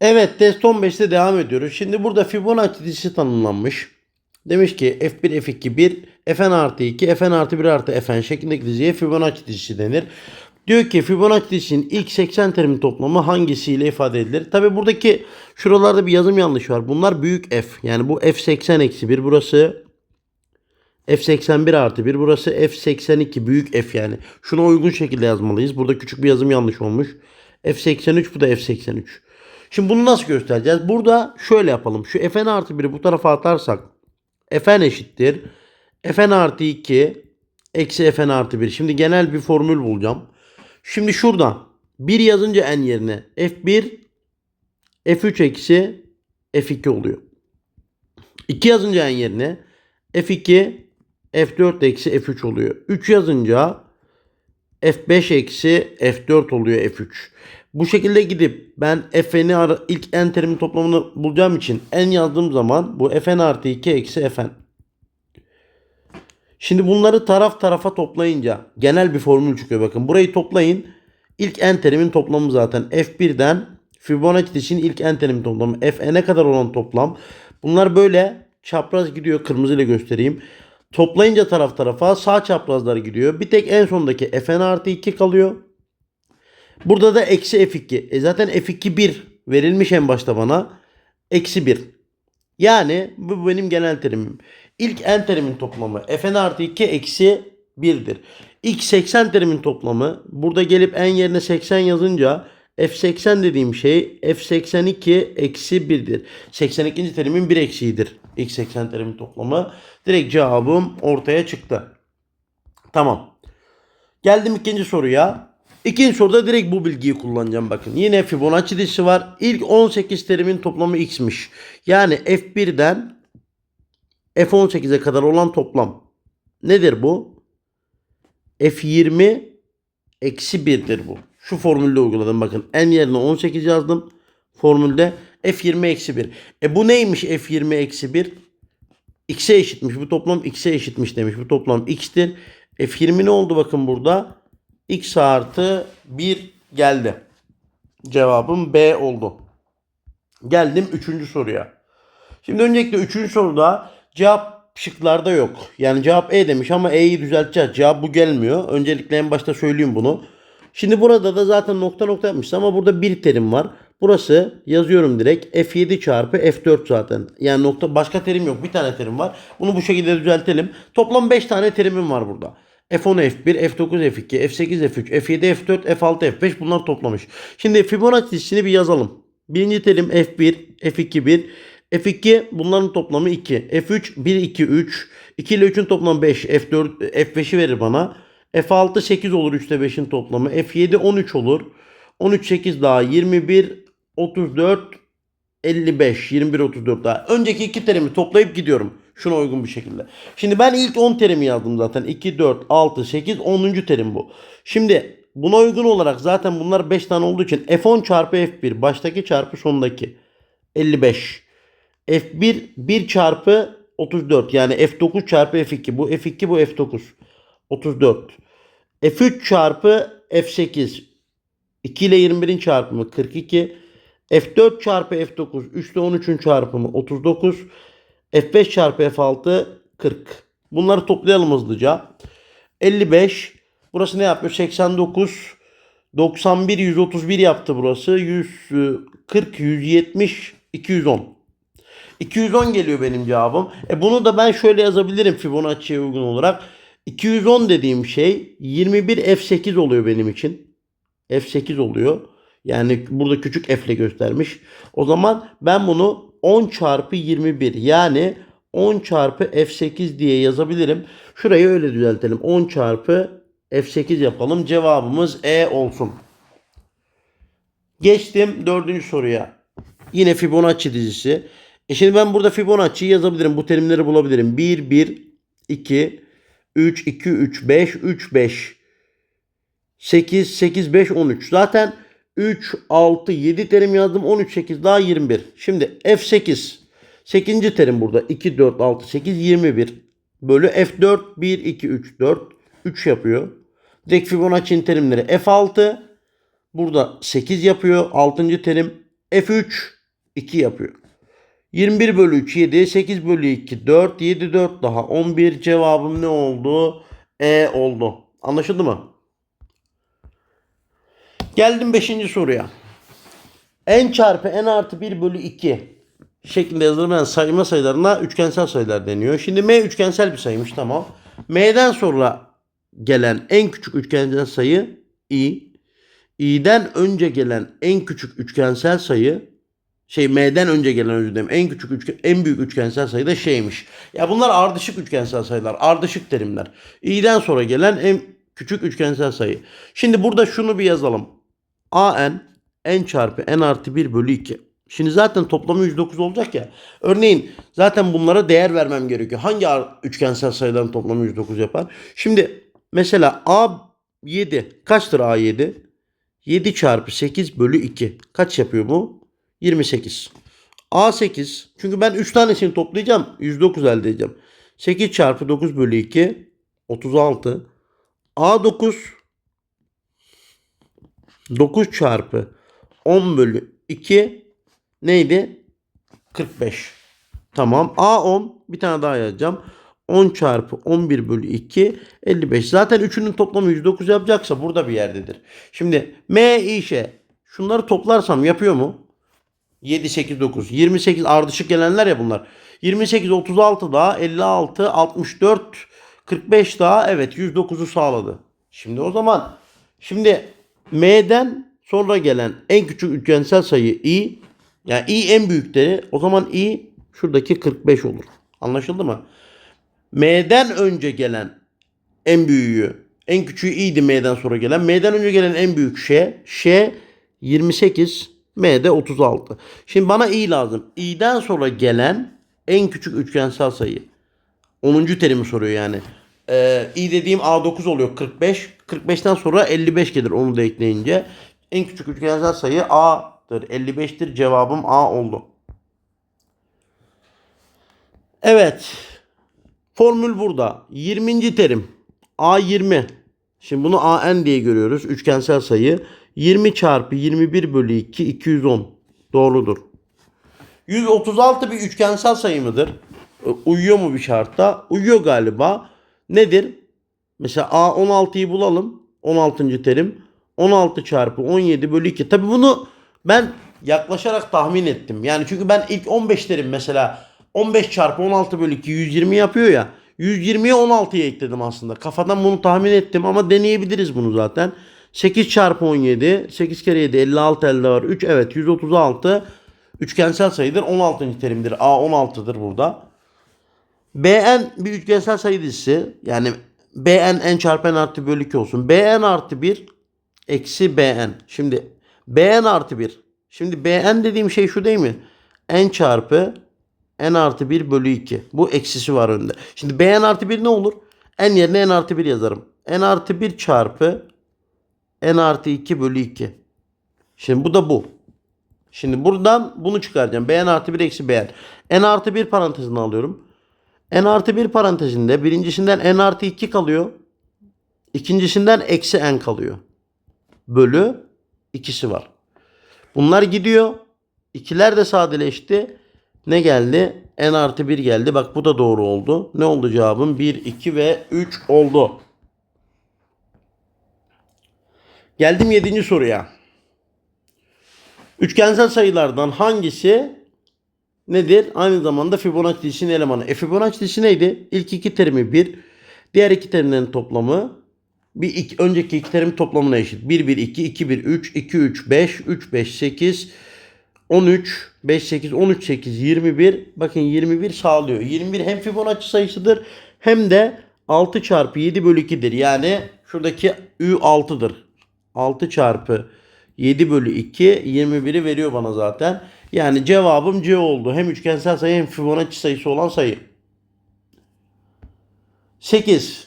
Evet test 15'te devam ediyoruz. Şimdi burada Fibonacci dizisi tanımlanmış. Demiş ki F1, F2, 1, Fn artı 2, Fn artı 1 artı Fn şeklindeki diziye Fibonacci dizisi denir. Diyor ki Fibonacci dizisinin ilk 80 terimin toplamı hangisiyle ifade edilir? Tabi buradaki şuralarda bir yazım yanlış var. Bunlar büyük F. Yani bu F80 eksi 1 burası. F81 artı 1 burası F82 büyük F yani. Şuna uygun şekilde yazmalıyız. Burada küçük bir yazım yanlış olmuş. F83 bu da F83. Şimdi bunu nasıl göstereceğiz? Burada şöyle yapalım. Şu Fn artı 1'i bu tarafa atarsak Fn eşittir. Fn artı 2 eksi Fn artı 1. Şimdi genel bir formül bulacağım. Şimdi şurada 1 yazınca n yerine F1 F3 eksi F2 oluyor. 2 yazınca n yerine F2 F4 eksi F3 oluyor. 3 yazınca F5 eksi F4 oluyor F3. Bu şekilde gidip ben Fn'i ilk n terimin toplamını bulacağım için n yazdığım zaman bu Fn artı 2 eksi Fn. Şimdi bunları taraf tarafa toplayınca genel bir formül çıkıyor bakın. Burayı toplayın. İlk n terimin toplamı zaten F1'den Fibonacci dizisinin ilk n terimin toplamı Fn'e kadar olan toplam. Bunlar böyle çapraz gidiyor. Kırmızıyla göstereyim. Toplayınca taraf tarafa sağ çaprazlar gidiyor. Bir tek en sondaki Fn artı 2 kalıyor. Burada da eksi F2. E zaten F2 1 verilmiş en başta bana. Eksi 1. Yani bu benim genel terimim. İlk n terimin toplamı Fn artı 2 eksi 1'dir. İlk 80 terimin toplamı burada gelip n yerine 80 yazınca F80 dediğim şey F82 eksi 1'dir. 82. terimin 1 eksiğidir. İlk 80 terimin toplamı. Direkt cevabım ortaya çıktı. Tamam. Geldim ikinci soruya. İkinci soruda direkt bu bilgiyi kullanacağım bakın. Yine Fibonacci dizisi var. İlk 18 terimin toplamı x'miş. Yani F1'den F18'e kadar olan toplam. Nedir bu? F20 eksi 1'dir bu. Şu formülde uyguladım bakın. N yerine 18 yazdım. Formülde F20 eksi 1. E bu neymiş F20 eksi 1? X'e eşitmiş. Bu toplam X'e eşitmiş demiş. Bu toplam X'tir. F20 ne oldu bakın burada? X artı 1 geldi. Cevabım B oldu. Geldim 3. soruya. Şimdi öncelikle 3. soruda cevap şıklarda yok. Yani cevap E demiş ama E'yi düzelteceğiz. Cevap bu gelmiyor. Öncelikle en başta söyleyeyim bunu. Şimdi burada da zaten nokta nokta yapmışız ama burada bir terim var. Burası yazıyorum direkt F7 çarpı F4 zaten. Yani nokta başka terim yok. Bir tane terim var. Bunu bu şekilde düzeltelim. Toplam 5 tane terimim var burada. F10, F1, F9, F2, F8, F3, F7, F4, F6, F5 bunlar toplamış. Şimdi Fibonacci dizisini bir yazalım. Birinci terim F1, F2, 1. F2 bunların toplamı 2. F3 1, 2, 3. 2 ile 3'ün toplamı 5. F4, F5'i verir bana. F6 8 olur 3 ile 5'in toplamı. F7 13 olur. 13 8 daha 21 34 55 21 34 daha. Önceki iki terimi toplayıp gidiyorum. Şuna uygun bir şekilde. Şimdi ben ilk 10 terimi yazdım zaten. 2 4 6 8 10. terim bu. Şimdi buna uygun olarak zaten bunlar 5 tane olduğu için F10 çarpı F1 baştaki çarpı sondaki 55. F1 1 çarpı 34 yani F9 çarpı F2 bu F2 bu F9 34. F3 çarpı F8 2 ile 21'in çarpımı 42. F4 çarpı F9 3 ile 13'ün çarpımı 39. F5 çarpı F6 40. Bunları toplayalım hızlıca. 55. Burası ne yapıyor? 89. 91 131 yaptı burası. 140 170 210. 210 geliyor benim cevabım. E bunu da ben şöyle yazabilirim Fibonacci'ye uygun olarak. 210 dediğim şey 21 F8 oluyor benim için. F8 oluyor. Yani burada küçük F ile göstermiş. O zaman ben bunu 10 çarpı 21 yani 10 çarpı F8 diye yazabilirim. Şurayı öyle düzeltelim. 10 çarpı F8 yapalım. Cevabımız E olsun. Geçtim dördüncü soruya. Yine Fibonacci dizisi. E şimdi ben burada Fibonacci'yi yazabilirim. Bu terimleri bulabilirim. 1, 1, 2, 3, 2, 3, 5, 3, 5, 8, 8, 5, 13. Zaten 3, 6, 7 terim yazdım. 13, 8 daha 21. Şimdi F8. 8. terim burada. 2, 4, 6, 8, 21. Bölü F4, 1, 2, 3, 4. 3 yapıyor. Direkt Fibonacci'nin terimleri F6. Burada 8 yapıyor. 6. terim. F3 2 yapıyor. 21 bölü 3 7, 8 bölü 2 4, 7 4 daha 11 cevabım ne oldu? E oldu. Anlaşıldı mı? Geldim 5. soruya. n çarpı n artı 1 bölü 2 şeklinde yazılmayan sayma sayılarına üçgensel sayılar deniyor. Şimdi m üçgensel bir sayıymış tamam. m'den sonra gelen en küçük üçgensel sayı i. i'den önce gelen en küçük üçgensel sayı şey m'den önce gelen özür dilerim en küçük üçgen, en büyük üçgensel sayı da şeymiş. Ya bunlar ardışık üçgensel sayılar, ardışık terimler. i'den sonra gelen en küçük üçgensel sayı. Şimdi burada şunu bir yazalım. An n çarpı n artı 1 bölü 2. Şimdi zaten toplamı 109 olacak ya. Örneğin zaten bunlara değer vermem gerekiyor. Hangi üçgensel sayıların toplamı 109 yapar? Şimdi mesela A7 kaçtır A7? 7 çarpı 8 bölü 2. Kaç yapıyor bu? 28. A8 çünkü ben 3 tanesini toplayacağım. 109 elde edeceğim. 8 çarpı 9 bölü 2 36. A9 9 çarpı 10 bölü 2 neydi? 45. Tamam. A10 bir tane daha yazacağım. 10 çarpı 11 bölü 2 55. Zaten üçünün toplamı 109 yapacaksa burada bir yerdedir. Şimdi M işe şunları toplarsam yapıyor mu? 7, 8, 9. 28 ardışık gelenler ya bunlar. 28, 36 daha 56, 64, 45 daha evet 109'u sağladı. Şimdi o zaman şimdi M'den sonra gelen en küçük üçgensel sayı i yani i en büyükleri o zaman i şuradaki 45 olur. Anlaşıldı mı? M'den önce gelen en büyüğü, en küçüğü i'di M'den sonra gelen. M'den önce gelen en büyük Ş. Ş 28, M'de 36. Şimdi bana i lazım. i'den sonra gelen en küçük üçgensel sayı. 10. terimi soruyor yani. Ee, i dediğim A9 oluyor 45. 45'ten sonra 55 gelir onu da ekleyince. En küçük üçgensel sayı A'dır. 55'tir. Cevabım A oldu. Evet. Formül burada. 20. terim. A20. Şimdi bunu AN diye görüyoruz. Üçgensel sayı. 20 çarpı 21 bölü 2 210. Doğrudur. 136 bir üçgensel sayı mıdır? E, Uyuyor mu bir şartta? Uyuyor galiba. Nedir? Mesela A16'yı bulalım. 16. terim. 16 çarpı 17 bölü 2. Tabi bunu ben yaklaşarak tahmin ettim. Yani çünkü ben ilk 15 terim mesela 15 çarpı 16 bölü 2 120 yapıyor ya. 120'ye 16'ya ekledim aslında. Kafadan bunu tahmin ettim ama deneyebiliriz bunu zaten. 8 çarpı 17. 8 kere 7 56 elde var. 3 evet 136. Üçgensel sayıdır. 16. terimdir. A 16'dır burada. Bn bir üçgensel sayı dizisi. Yani Bn n çarpı n artı bölü 2 olsun. Bn artı 1 eksi Bn. Şimdi Bn artı 1. Şimdi Bn dediğim şey şu değil mi? n çarpı n artı 1 bölü 2. Bu eksisi var önünde. Şimdi Bn artı 1 ne olur? n yerine n artı 1 yazarım. n artı 1 çarpı n artı 2 bölü 2. Şimdi bu da bu. Şimdi buradan bunu çıkaracağım. Bn artı 1 eksi Bn. n artı 1 parantezini alıyorum. N artı 1 parantezinde birincisinden n artı 2 kalıyor. İkincisinden eksi n kalıyor. Bölü ikisi var. Bunlar gidiyor. İkiler de sadeleşti. Ne geldi? n artı 1 geldi. Bak bu da doğru oldu. Ne oldu cevabım? 1, 2 ve 3 oldu. Geldim 7. soruya. Üçgensel sayılardan hangisi nedir? Aynı zamanda Fibonacci dizisinin elemanı. E Fibonacci dizisi neydi? İlk iki terimi 1. Diğer iki terimlerin toplamı bir iki, önceki iki terim toplamına eşit. 1 1 2 2 1 3 2 3 5 3 5 8 13 5 8 13 8 21 bakın 21 sağlıyor. 21 hem Fibonacci sayısıdır hem de 6 çarpı 7 bölü 2'dir. Yani şuradaki Ü 6'dır. 6 çarpı 7 bölü 2 21'i veriyor bana zaten. Yani cevabım C oldu. Hem üçgensel sayı hem Fibonacci sayısı olan sayı. 8.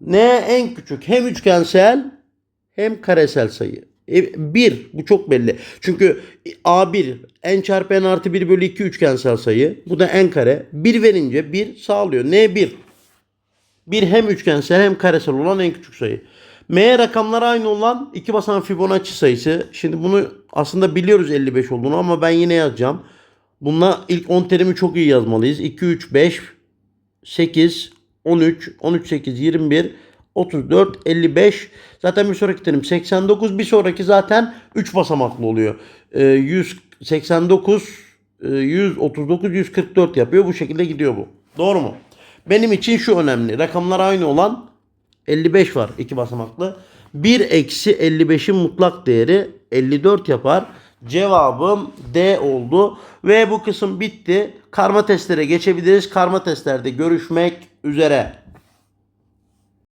N en küçük hem üçgensel hem karesel sayı. 1 bu çok belli. Çünkü A1 n çarpı n artı 1 bölü 2 üçgensel sayı. Bu da n kare. 1 verince 1 sağlıyor. N1. 1 hem üçgensel hem karesel olan en küçük sayı. M rakamları aynı olan iki basamak Fibonacci sayısı. Şimdi bunu Aslında biliyoruz 55 olduğunu ama ben yine yazacağım. Bununla ilk 10 terimi çok iyi yazmalıyız. 2, 3, 5, 8, 13, 13, 8, 21, 34, 55. Zaten bir sonraki terim 89. Bir sonraki zaten 3 basamaklı oluyor. Ee, 189, e, 139, 144 yapıyor. Bu şekilde gidiyor bu. Doğru mu? Benim için şu önemli. Rakamlar aynı olan 55 var iki basamaklı. 1 eksi 55'in mutlak değeri 54 yapar. Cevabım D oldu. Ve bu kısım bitti. Karma testlere geçebiliriz. Karma testlerde görüşmek üzere.